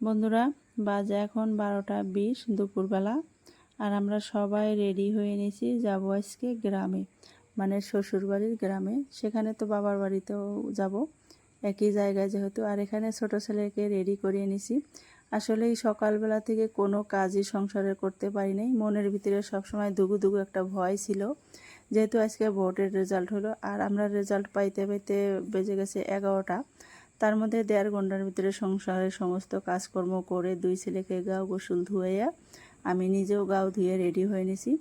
বন্ধুরা, বাজে এখন বারোটা বিশ, দুপুরবেলা, আর আমরা সবাই রেডি হয়ে নিয়েছি যাব আজকে গ্রামে মানে শ্বশুরবাড়ির গ্রামে। সেখানে তো বাবার বাড়িতেও যাব, একই জায়গায় যেহেতু, আর এখানে ছোট ছেলেকে রেডি করিয়ে নিছি আসলে এই সকালবেলা থেকে কোনো কাজই সংসারে করতে পারি নাই। মনের ভিতরে সবসময় দুগু দুগু একটা ভয় ছিল, যেহেতু আজকে ভোটের রেজাল্ট হলো, আর আমরা রেজাল্ট পাইতে পাইতে বেজে গেছে এগারোটা। তার মধ্যে দেড় ঘণ্টার ভিতরে সংসারের সমস্ত কাজকর্ম করে দুই ছেলেকে গাও গোসল ধুয়াইয়া আমি নিজেও গাও ধুয়ে রেডি হয়ে নিছি।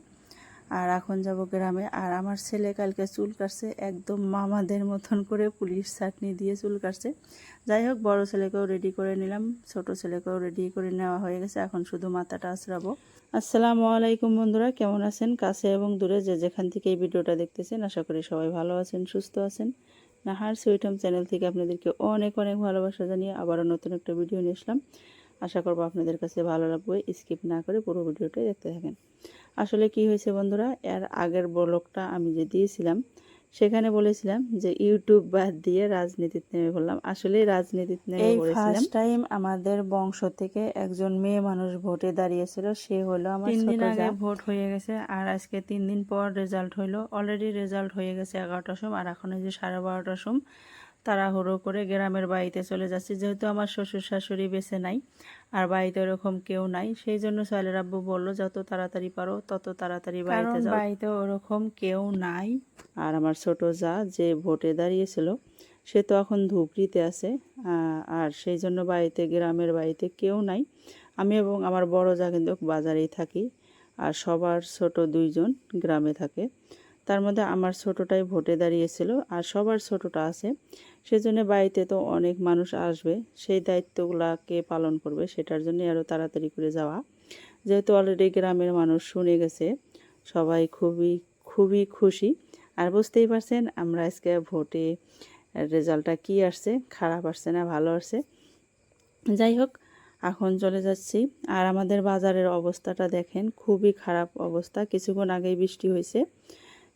আর এখন যাব গ্রামে। আর আমার ছেলে কালকে চুল কাটছে, একদম মামাদের মতন করে পুলিশ চাটনি দিয়ে চুল কাটছে। যাই হোক, বড় ছেলেকেও রেডি করে নিলাম, ছোট ছেলেকেও রেডি করে নেওয়া হয়ে গেছে। এখন শুধু মাথাটা আছড়াবো। আসসালামু আলাইকুম বন্ধুরা, কেমন আছেন? কাছে এবং দূরে যে যেখান থেকে এই ভিডিওটা দেখতেছেন, আশা করি সবাই ভালো আছেন, সুস্থ আছেন। নাহার সুইট হোম চ্যানেল থেকে আপনাদেরকে অনেক অনেক ভালোবাসা জানিয়ে আবারও নতুন একটা ভিডিও নিয়ে আসলাম। আশা করব আপনাদের কাছে ভালো লাগবে, স্কিপ না করে পুরো ভিডিওটাই দেখতে থাকেন। আসলে কি হয়েছে বন্ধুরা, এর আগের ব্লগটা আমি যে দিয়েছিলাম সেখানে বলেছিলাম যে ইউটিউব বাদ দিয়ে রাজনীতিতে নেমে পড়লাম। আসলে রাজনীতিতে নেমে পড়েছিলাম। ফার্স্ট টাইম আমাদের বংশ থেকে একজন মেয়ে মানুষ ভোটে দাঁড়িয়েছিল সে হলো আমার তিন দিন আগে ভোট হয়ে গেছে আর আজকে তিন দিন পর রেজাল্ট হইল। অলরেডি রেজাল্ট হয়ে গেছে এগারোটার সময় আর এখন এই যে সাড়ে বারোটার সময় তাড়াহুড়ো করে গ্রামের বাড়িতে চলে যাচ্ছি। যেহেতু আমার শ্বশুর শাশুড়ি বেঁচে নাই আর বাড়িতে ওরকম কেউ নাই সেই জন্য সোহেলের আব্বু বলল যত তাড়াতাড়ি পারো তত তাড়াতাড়ি বাড়িতে যাও। বাড়িতে ওরকম কেউ নাই। আর আমার ছোট যা যে ভোটে দাঁড়িয়েছিল সে তো এখন ধুবড়িতে আছে আহ, আর সেই জন্য বাড়িতে গ্রামের বাড়িতে কেউ নাই। আমি এবং আমার বড় যা কিন্তু বাজারেই থাকি আর সবার ছোট দুইজন গ্রামে থাকে। তার মধ্যে আমার ছোটোটাই ভোটে দাঁড়িয়েছিল আর সবার ছোটটা আছে। সেজন্য বাড়িতে তো অনেক মানুষ আসবে। সেই দায়িত্বগুলাকে পালন করবে সেটার জন্য আরও তাড়াতাড়ি করে যাওয়া। যেহেতু অলরেডি গ্রামের মানুষ শুনে গেছে, সবাই খুবই খুবই খুশি। আর বুঝতেই পারছেন আমরা আজকে ভোটে রেজাল্টটা কি আসছে, খারাপ আসছে না ভালো আসছে। যাই হোক, এখন চলে যাচ্ছি। আর আমাদের বাজারের অবস্থাটা দেখেন, খুবই খারাপ অবস্থা। কিছুক্ষণ আগেই বৃষ্টি হয়েছে।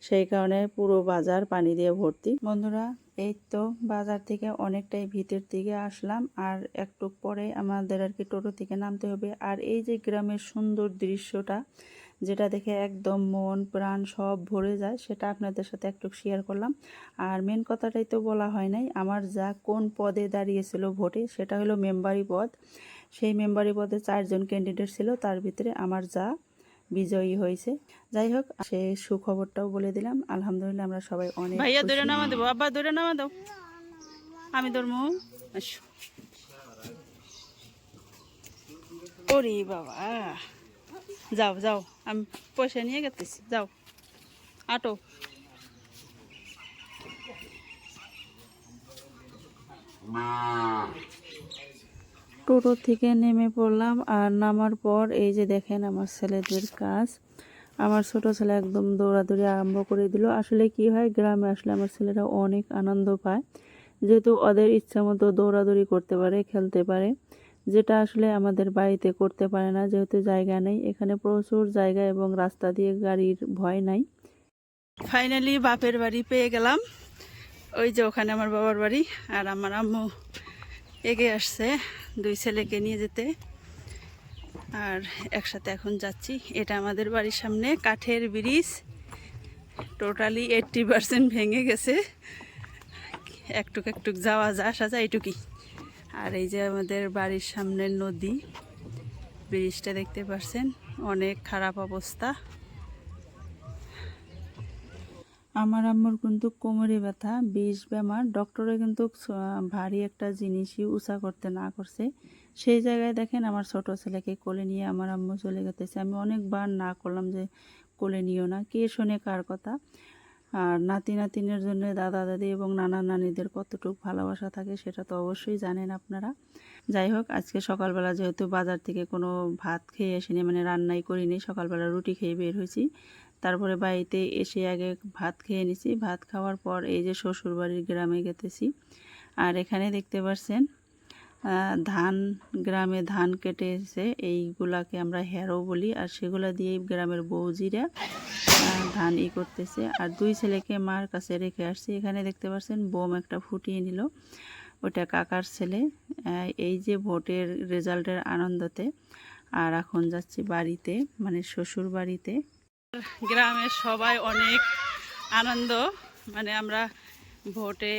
সেই কারণে পুরো বাজার পানি দিয়ে ভর্তি। বন্ধুরা, এই তো বাজার থেকে অনেকটাই ভিতর দিকে আসলাম, আর একটু পরে আমাদের আর কি টোটো থেকে নামতে হবে। আর এই যে গ্রামের সুন্দর দৃশ্যটা, যেটা দেখে একদম মন, প্রাণ সব ভরে যায়, সেটা আপনাদের সাথে একটু শেয়ার করলাম। আর মেন কথাটাই তো বলা হয় নাই, আমার যা কোন পদে দাঁড়িয়েছিল ভোটে, সেটা হলো মেম্বারি পদ। সেই মেম্বারি পদে চারজন ক্যান্ডিডেট ছিল, তার ভিতরে আমার যা বিজয়ী হয়েছে। যাই হোক সে সুখবরটাও বলে দিলাম। আলহামদুলিল্লাহ আমরা সবাই অনেক ভাইয়া। দূরে নামা দেবো। আব্বা দূরে নামা দাও। আমি ধরমু ওরে বাবা। যাও যাও। আমি পয়সা নিয়ে গেতেছি। যাও। আটো। টোটো থেকে নেমে পড়লাম আর নামার পর এই যে দেখেন আমার ছেলেদের কাজ। আমার ছোট ছেলে একদম দৌড়াদৌড়ি আরম্ভ করে দিল। আসলে কি হয়, গ্রামে আসলে আমার ছেলেরা অনেক আনন্দ পায়। যেহেতু ওদের ইচ্ছা মতো দৌড়াদৌড়ি করতে পারে, খেলতে পারে। যেটা আসলে আমাদের বাড়িতে করতে পারে না, যেহেতু জায়গা নেই। এখানে প্রচুর জায়গা এবং রাস্তা দিয়ে গাড়ির ভয় নাই। ফাইনালি বাপের বাড়ি পেয়ে গেলাম। ওই যে ওখানে আমার বাবার বাড়ি আর আমার আম্মু এগে আসছে। দুই ছেলেকে নিয়ে যেতে। আর একসাথে এখন যাচ্ছি। এটা আমাদের বাড়ির সামনে কাঠের ব্রিজ। টোটালি এইট্টি পার্সেন্ট ভেঙে গেছে। একটুক একটুক যাওয়া যা, আসা যায় এইটুকুই আর এই যে আমাদের বাড়ির সামনের নদী, ব্রিজটা দেখতে পাচ্ছেন অনেক খারাপ অবস্থা। আমার আম্মুর কিন্তু কোমরে ব্যথা বিষ বেমার। ডক্টরে কিন্তু ভারী একটা জিনিসই উঁচা করতে না করছে। সেই জায়গায় দেখেন আমার ছোট ছেলেকে কোলে নিয়ে আমার আম্মু চলে গেতেছে। আমি অনেকবার না করলাম যে কোলে নিও না। কে শোনে কার কথা? আর নাতি নাতিনের জন্য, দাদা দাদি এবং নানা নানিদের কতটুকু ভালোবাসা থাকে সেটা তো অবশ্যই জানেন আপনারা। যাই হোক, আজকে সকালবেলা যেহেতু বাজার থেকে কোনো ভাত খেয়ে আসিনি মানে রান্নাই করিনি, সকালবেলা রুটি খেয়ে বের হয়েছি। তারপরে বাড়িতে এসে আগে ভাত খেয়ে নিছি। ভাত খাওয়ার পর এই যে শ্বশুরবাড়ির গ্রামে গেতেছি। আর এখানে দেখতে পাচ্ছেন ধান, গ্রামে ধান কেটে এসে এইগুলাকে আমরা হেরো বলি। আর সেগুলা দিয়েই গ্রামের বৌজিরা ধান ই করতেছে। আর দুই ছেলেকে মার কাছে রেখে আসছি। এখানে দেখতে পাচ্ছেন বোম একটা ফুটিয়ে নিল। ওইটা কাকার ছেলে। এই যে ভোটের রেজাল্টের আনন্দতে। আর এখন যাচ্ছি বাড়িতে মানে শ্বশুর বাড়িতে গ্রামের সবাই অনেক আনন্দ। মানে আমরা ভোটে,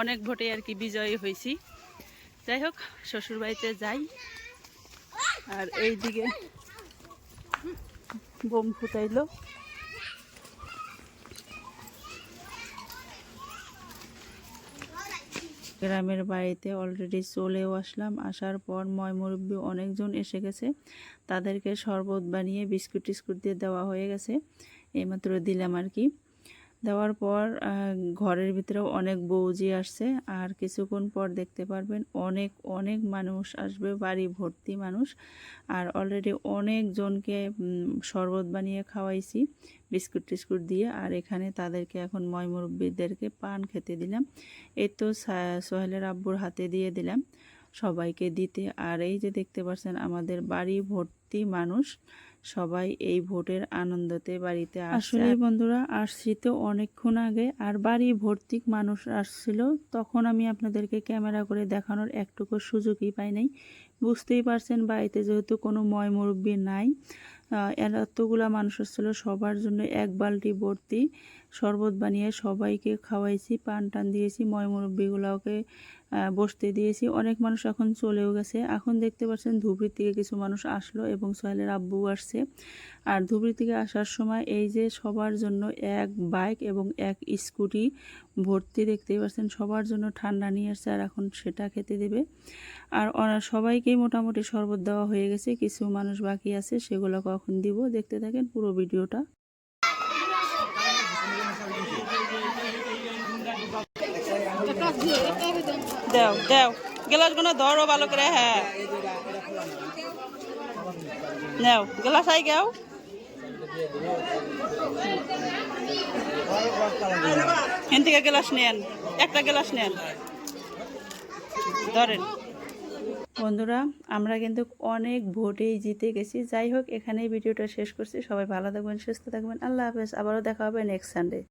অনেক ভোটে আর কি বিজয়ী হয়েছি। যাই হোক, শ্বশুরবাড়িতে যাই। আর এই দিকে বোম ফুটাইলো। গ্রামের বাড়িতে অলরেডি চলেও আসলাম। আসার পর ময় মুরব্বী অনেকজন এসে গেছে। তাদেরকে শরবত বানিয়ে বিস্কুট টিস্কুট দিয়ে দেওয়া হয়ে গেছে। এইমাত্র দিলাম আর কি। দেওয়ার পর ঘরের ভিতরেও অনেক বৌজি আসছে। আর কিছুক্ষণ পর দেখতে পারবেন অনেক অনেক মানুষ আসবে, বাড়ি ভর্তি মানুষ। আর অলরেডি অনেকজনকে শরবত বানিয়ে খাওয়াইছি, বিস্কুট টিস্কুট দিয়ে। আর এখানে তাদেরকে এখন ময়মুরব্বীদেরকে পান খেতে দিলাম। এই তো সোহেলের আব্বুর হাতে দিয়ে দিলাম। সবাইকে দিতে। আর এই যে দেখতে পাচ্ছেন, আমাদের বাড়ি ভর্তি মানুষ সবাই এই ভোটের আনন্দতে বাড়িতে আসলে বন্ধুরা, আসছি তো অনেকক্ষণ আগে। আর বাড়ি ভর্তি মানুষ আসছিল, তখন আমি আপনাদেরকে ক্যামেরা করে দেখানোর একটুকু সুযোগই পাই নাই। বুঝতেই পারছেন, বাড়িতে যেহেতু কোনো ময় মুরব্বী নাই এতগুলা মানুষ আসছিল, সবার জন্য এক বালতি ভর্তি, শরবত বানিয়ে সবাইকে খাওয়াইছি পান টান দিয়েছি ময় মুরব্বীগুলোকে বসতে দিয়েছি। অনেক মানুষ এখন চলেও গেছে। এখন দেখতে পাচ্ছেন ধুবড়ির থেকে কিছু মানুষ আসলো এবং সোহেলের আব্বু আসছে। আর ধুবড়ি থেকে আসার সময় এই যে সবার জন্য এক বাইক এবং এক স্কুটি ভর্তি দেখতেই পাচ্ছেন, সবার জন্য ঠান্ডা নিয়ে আসছে আর এখন সেটা খেতে দেবে। আর ওরা সবাইকেই মোটামুটি শরবত দেওয়া হয়ে গেছে, কিছু মানুষ বাকি আছে, সেগুলো কখন দিব দেখতে থাকেন পুরো ভিডিওটা। দেও দেও। গ্লাসগুলো ধরো ভালো করে হ্যাঁ। নেও, গ্লাস আই গেও। এখান থেকে গ্লাস নেন, একটা গ্লাস নেন। ধরেন। বন্ধুরা, আমরা কিন্তু অনেক ভোটেই জিতে গেছি। যাই হোক, এখানেই ভিডিওটা শেষ করছি। সবাই ভালো থাকবেন, সুস্থ থাকবেন। আল্লাহ হাফেজ। আবারও দেখা হবে নেক্সট সানডে